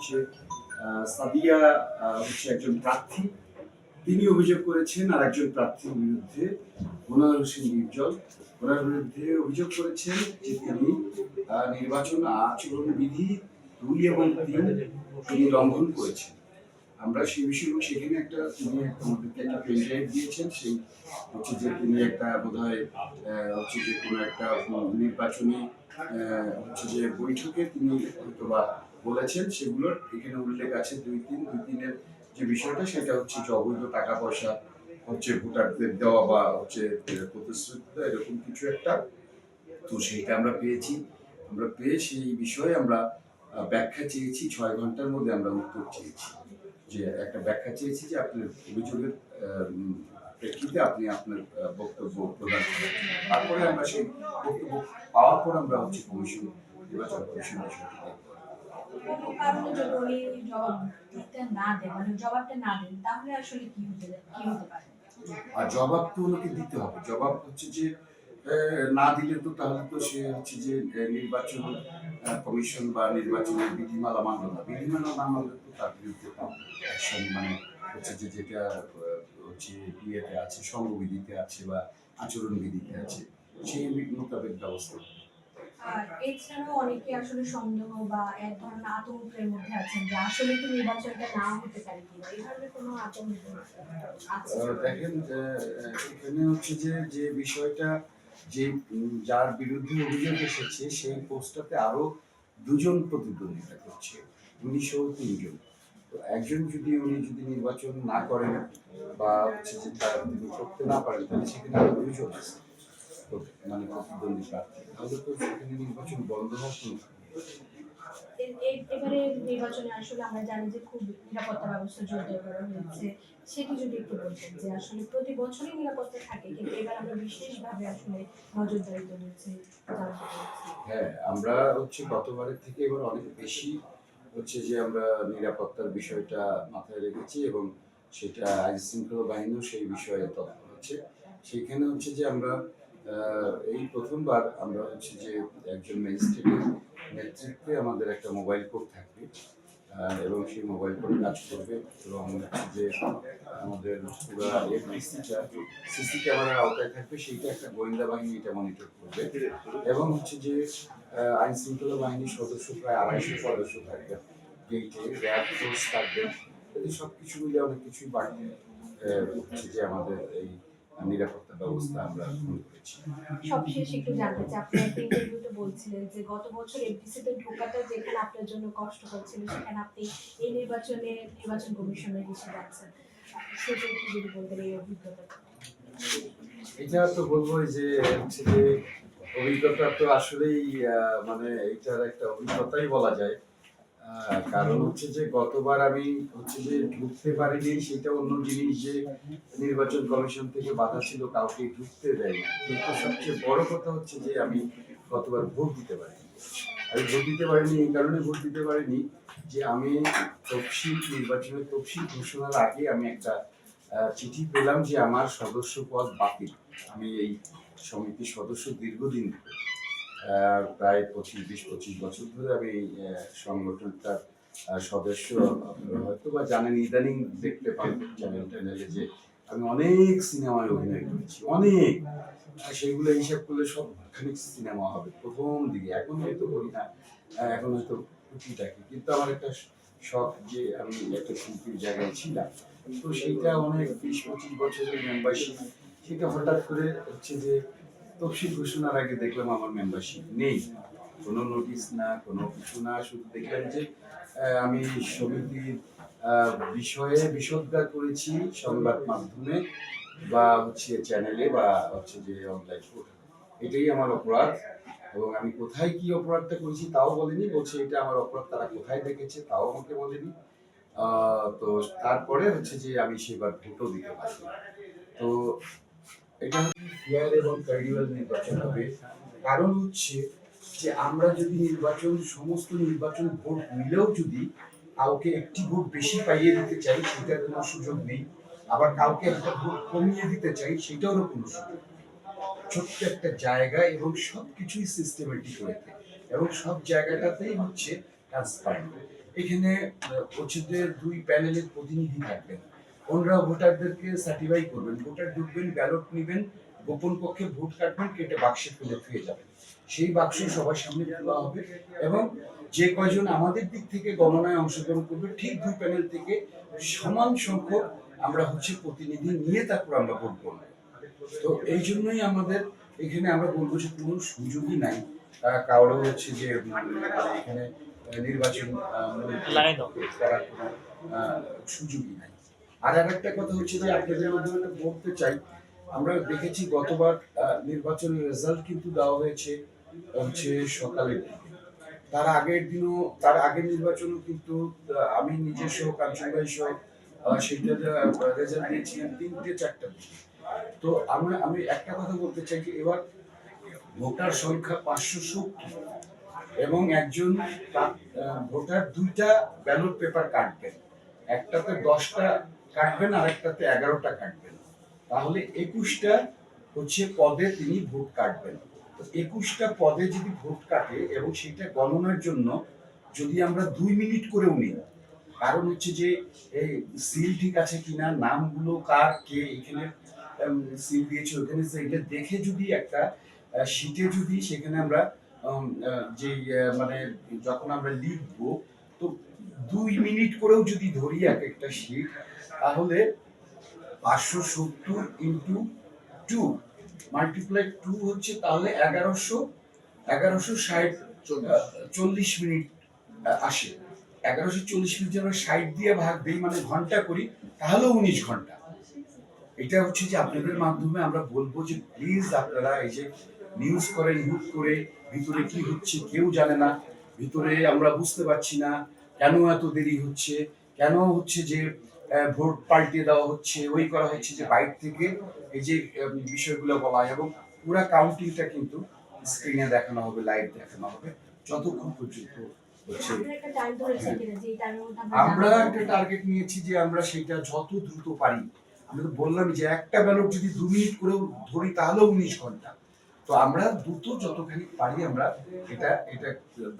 হচ্ছে সাদিয়া হচ্ছে একজন প্রার্থী। তিনি অভিযোগ করেছেন আর একজন প্রার্থীর বিরুদ্ধে মোনার হোসেন নির্জল। ওনার বিরুদ্ধে অভিযোগ করেছেন যে তিনি নির্বাচন আচরণ বিধি দুই এবং তিন তিনি লঙ্ঘন করেছেন। আমরা সেই বিষয়ে সেখানে একটা, তিনি একটা আমাদেরকে একটা পেন ড্রাইভ দিয়েছেন, সেই হচ্ছে যে তিনি একটা বোধ হয় হচ্ছে যে কোনো একটা নির্বাচনী হচ্ছে যে বৈঠকে তিনি হয়তো বা বলেছেন, সেগুলোর এখানে উল্লেখ আছে দুই তিন, দুই তিনের যে বিষয়টা, সেটা হচ্ছে যে অবৈধ টাকা পয়সা হচ্ছে ভোটারদের দেওয়া বা হচ্ছে প্রতিশ্রুতি এরকম কিছু একটা। তো সেইটা আমরা পেয়েছি। আমরা পেয়ে সেই বিষয়ে আমরা ব্যাখ্যা চেয়েছি, ছয় ঘণ্টার মধ্যে আমরা উত্তর চেয়েছি। যে একটা ব্যাখ্যা চেয়েছি যে আপনার অভিযোগের প্রেক্ষিতে আপনি আপনার বক্তব্য প্রদান করেন। তারপরে আমরা সেই বক্তব্য পাওয়ার পর আমরা হচ্ছে কমিশন, নির্বাচন কমিশন বিষয়টি দেখব। মানে আর জবাব তো ওনাকে দিতে হবে। জবাব হচ্ছে যে না দিলে তো তাহলে তো সে হচ্ছে যে নির্বাচন কমিশন বা নির্বাচনের বিধিমালা মানল না। বিধিমালা না মানলে তো তার বিরুদ্ধে মানে হচ্ছে যে যেটা হচ্ছে ইয়েতে আছে, সংবিধিতে আছে বা আচরণ বিধিতে আছে, সেই মোতাবেক ব্যবস্থা এছাড়াও অনেকে আসলে সন্দেহ বা এক ধরনের আতঙ্কের মধ্যে আছেন যে আসলে কি নির্বাচনটা না হতে পারে কিনা? কোনো আতঙ্ক দেখেন এখানে হচ্ছে যে যে বিষয়টা, যে যার বিরুদ্ধে অভিযোগ এসেছে, সেই পোস্টটাতে আরও দুজন প্রতিদ্বন্দ্বিতা করছে। উনিশশো তিনজন। তো একজন যদি উনি যদি নির্বাচন না করেন বা হচ্ছে যে তার করতে না পারেন, তাহলে সেখানে মানে প্রতিদ্বন্দ্বী প্রার্থী। তাহলে তো সেখানে নির্বাচন বন্ধ হওয়ার কোনো এবারে নির্বাচনে আসলে আমরা জানি যে খুব নিরাপত্তা ব্যবস্থা জোরদার করা হয়েছে। সেটি যদি একটু বলতেন যে আসলে প্রতি বছরই নিরাপত্তা থাকে কিন্তু এবার আমরা বিশেষভাবে আসলে নজরদারিতে রয়েছে হ্যাঁ আমরা হচ্ছে গতবারের থেকে এবার অনেক বেশি হচ্ছে যে আমরা নিরাপত্তার বিষয়টা মাথায় রেখেছি এবং সেটা আইন শৃঙ্খলা বাহিনীও সেই বিষয়ে তৎপর হচ্ছে সেখানে হচ্ছে যে আমরা এই প্রথমবার আমরা হচ্ছে যে একজন ম্যাজিস্ট্রেটের নেতৃত্বে আমাদের একটা মোবাইল কোড থাকবে এবং সেই মোবাইল কোড কাজ করবে এবং যে আমাদের পুরো এফডিসিটা সিসি ক্যামেরার আওতায় থাকবে, সেইটা একটা গোয়েন্দা বাহিনী এটা মনিটর করবে। এবং হচ্ছে যে আইন শৃঙ্খলা বাহিনীর সদস্য প্রায় আড়াইশো সদস্য থাকবে। গেটে র্যাব ফোর্স থাকবে সব কিছু মিলে অনেক কিছুই বাড়বে হচ্ছে যে আমাদের এই নিরাপত্তা ব্যবস্থা আমরা গ্রহণ করেছি। সবশেষ একটু জানতে চাই আপনি একটা ইন্টারভিউতে বলছিলেন যে গত বছর এফডিসিতে ঢোকাটা যেখানে আপনার জন্য কষ্টকর ছিল সেখানে আপনি এই নির্বাচনে নির্বাচন কমিশনের হিসেবে আছেন সেটা একটু যদি বলতেন এই অভিজ্ঞতা এটা তো বলব যে হচ্ছে যে অভিজ্ঞতা তো আসলেই আহ, মানে এটার একটা অভিজ্ঞতাই বলা যায়। কারণ হচ্ছে যে গতবার আমি হচ্ছে যে ঢুকতে পারিনি, সেটা অন্য জিনিস যে নির্বাচন কমিশন থেকে বাধা ছিল, কাউকে ঢুকতে দেয় না কিন্তু সবচেয়ে বড় কথা হচ্ছে যে আমি গতবার ভোট দিতে পারিনি। আমি ভোট দিতে পারিনি, এই কারণে ভোট দিতে পারিনি যে আমি তফসিল, নির্বাচনের তফসিল ঘোষণার আগে আমি একটা চিঠি পেলাম যে আমার সদস্য পদ বাতিল। আমি এই সমিতির সদস্য দীর্ঘদিন প্রায় পঁচিশ, বিশ, পঁচিশ বছর ধরে আমি সংগঠনটার সদস্য হয়তো বা জানেন, ইদানিং দেখতে পান চ্যানেল যে আমি অনেক সিনেমায় অভিনয় করেছি, অনেক। সেগুলো হিসাব করলে সব খানিক সিনেমা হবে, প্রথম দিকে। এখন হয়তো করি না এখন হয়তো টুকিটাকি কিন্তু আমার একটা শখ যে আমি একটা শিল্পীর জায়গায় ছিলাম। তো সেইটা অনেক বিশ, পঁচিশ বছরের মেম্বারশিপ সেটা হঠাৎ করে হচ্ছে যে তফসিল ঘোষণার আগে দেখলাম আমার মেম্বারশিপ নেই। কোনো নোটিশ না, কোনো কিছু না, শুধু দেখলাম যে আমি সমিতির বিষয়ে বিষোদ্গার করেছি সংবাদ মাধ্যমে বা হচ্ছে চ্যানেলে বা হচ্ছে যে অনলাইন এটাই আমার অপরাধ এবং আমি কোথায় কি অপরাধটা করেছি তাও বলেনি, বলছে এটা আমার অপরাধ, তারা কোথায় দেখেছে তাও আমাকে বলেনি। তো তারপরে হচ্ছে যে আমি সেবার ভোটও দিতে পারি তো এটা ফেয়ার এবং ক্রেডিবল নির্বাচন হবে। কারণ হচ্ছে যে আমরা যদি নির্বাচন, সমস্ত নির্বাচন ভোট যদি কাউকে একটি ভোট বেশি পাইয়ে দিতে চাই, সেটার কোনো সুযোগ নেই। আবার কাউকে একটা ভোট কমিয়ে দিতে চাই, সেটারও কোনো সুযোগ ছোট্ট একটা জায়গা এবং সব কিছুই সিস্টেমেটিক এবং সব জায়গাটাতেই হচ্ছে ট্রান্সপারেন্ট এখানে হচ্ছে দুই প্যানেলের প্রতিনিধি থাকবেন। ওনারা ভোটারদেরকে সার্টিফাই করবেন ভোটার ঢুকবেন ব্যালট নেবেন গোপন কক্ষে ভোট কাটবেন কেটে বাক্সে ফেলে ফিরে যাবেন। সেই বাক্স সবার সামনে তোলা হবে এবং যে কয়জন আমাদের দিক থেকে গণনায় অংশগ্রহণ করবে ঠিক দুই প্যানেল থেকে সমান সংখ্যক আমরা হচ্ছে প্রতিনিধি নিয়ে তারপর আমরা ভোট করব তো এই জন্যই আমাদের এখানে আমরা বলব যে কোনো সুযোগই নাই। কারও হচ্ছে যে এখানে নির্বাচন আহ, করার কোনো সুযোগই নাই। আর আর একটা কথা হচ্ছে যে আপনাদের মাধ্যমে বলতে চাই। আমরা দেখেছি গতবার নির্বাচনের রেজাল্ট কিন্তু দেওয়া হয়েছে হচ্ছে সকালের তার আগের দিনও, তার আগের নির্বাচনও কিন্তু আমি নিজে সহ, কাঞ্চন ভাই সহ সেটার রেজাল্ট দিয়েছিলাম তিনটে, চারটা তো আমরা, আমি একটা কথা বলতে চাই যে এবার ভোটার সংখ্যা পাঁচশো সত্তর এবং একজন ভোটার দুইটা ব্যালট পেপার কাটবেন। একটাতে দশটা কাটবেন আর একটাতে এগারোটা কাটবেন। তাহলে একুশটা হচ্ছে পদে তিনি ভোট কাটবেন। একুশটা পদে যদি ভোট কাটে এবং সেটা গণনার জন্য যদি আমরা দুই মিনিট করেও নিই, কারণ হচ্ছে যে, এই সিল ঠিক আছে কিনা, নামগুলো কার, কে এখানে সিল দিয়েছে ওখানে সেগুলো দেখে যদি একটা শিটে যদি সেখানে আমরা যে মানে যখন আমরা লিখব দুই মিনিট করেও যদি ধরি এক একটা শিট তাহলে পাঁচশো সত্তর ইন্টু টু মাল্টিপ্লাই টু হচ্ছে তাহলে এগারোশো এগারোশো ষাট, চল্লিশ মিনিট আসে। এগারোশো চল্লিশ মিনিট আমরা ষাট দিয়ে ভাগ দিই মানে ঘণ্টা করি, তাহলে উনিশ ঘণ্টা। এটা হচ্ছে যে আপনাদের মাধ্যমে আমরা বলব যে প্লিজ আপনারা এই যে নিউজ করেন হুট করে, ভিতরে কি হচ্ছে কেউ জানে না, ভিতরে আমরা বুঝতে পারছি না কেন এত দেরি হচ্ছে? কেন হচ্ছে যে ভোট পাল্টে দেওয়া হচ্ছে? ওই করা হচ্ছে যে বাইরে থেকে এই যে বিষয়গুলো বলা হয় এবং পুরা কাউন্টিংটা কিন্তু স্ক্রিনে দেখানো হবে লাইভ দেখানো হবে যতক্ষণ পর্যন্ত আমরা একটা টার্গেট নিয়েছি যে আমরা সেটা যত দ্রুত পারি। আমি তো বললাম যে একটা ব্যালট যদি দু মিনিট করেও ধরি তাহলেও উনিশ ঘণ্টা। তো আমরা দ্রুত যতখানি পারি আমরা এটা এটা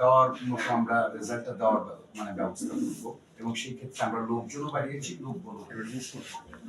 দেওয়ার মতো আমরা রেজাল্টটা দেওয়ার মানে ব্যবস্থা করব। এবং সেই ক্ষেত্রে আমরা লোকজনও বাড়িয়েছি, লোক বড়